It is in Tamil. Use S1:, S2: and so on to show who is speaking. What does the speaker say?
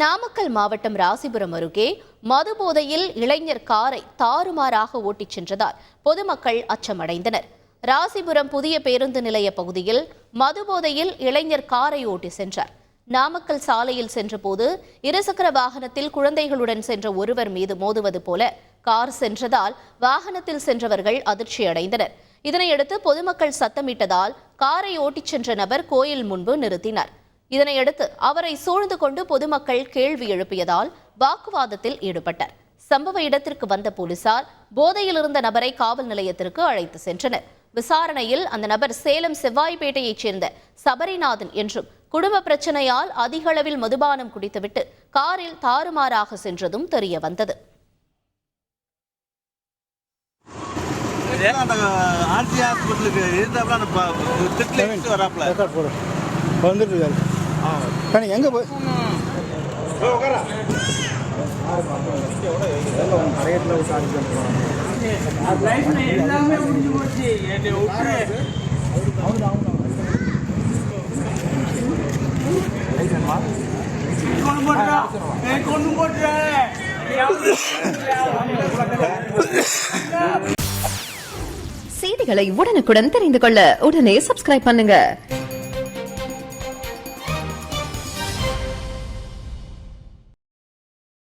S1: நாமக்கல் மாவட்டம் ராசிபுரம் அருகே மது போதையில் இளைஞர் காரை தாறுமாறாக ஓட்டிச் சென்றதால் பொதுமக்கள் அச்சமடைந்தனர். ராசிபுரம் புதிய பேருந்து நிலைய பகுதியில் மது போதையில் இளைஞர் காரை ஓட்டி சென்றார். நாமக்கல் சாலையில் சென்றபோது இருசக்கர வாகனத்தில் குழந்தைகளுடன் சென்ற ஒருவர் மீது மோதுவது போல கார் சென்றதால் வாகனத்தில் சென்றவர்கள் அதிர்ச்சியடைந்தனர். இதனையடுத்து பொதுமக்கள் சத்தமிட்டதால் காரை ஓட்டிச் சென்ற நபர் கோயில் முன்பு நிறுத்தினார். இதனையடுத்து அவரை சூழ்ந்து கொண்டு பொதுமக்கள் கேள்வி எழுப்பியதால் வாக்குவாதத்தில் ஈடுபட்டார். சம்பவ இடத்திற்கு வந்த போலீசார் போதையில் இருந்த நபரை காவல் நிலையத்திற்கு அழைத்து சென்றனர். விசாரணையில் அந்த நபர் சேலம் செவ்வாய்ப்பேட்டையைச் சேர்ந்த சபரிநாதன் என்றும் குடும்ப பிரச்சனையால் அதிக அளவில் மதுபானம் குடித்துவிட்டு காரில் தாறுமாறாக சென்றதும் தெரிய வந்தது
S2: அந்த ஆர்சி ஹாஸ்பிட்டலுக்கு எதிர்த்தாப்புல அந்த ப- திட்டுல இருந்து வராப்புல
S3: ரெக்கார்ட் போடு இப்போ வந்துட்டு இருக்காரு கணி எங்கே போய்
S4: செய்திகளை உடனுக்குடன் தெரிந்து கொள்ள உடனே சப்ஸ்கிரைப் பண்ணுங்க.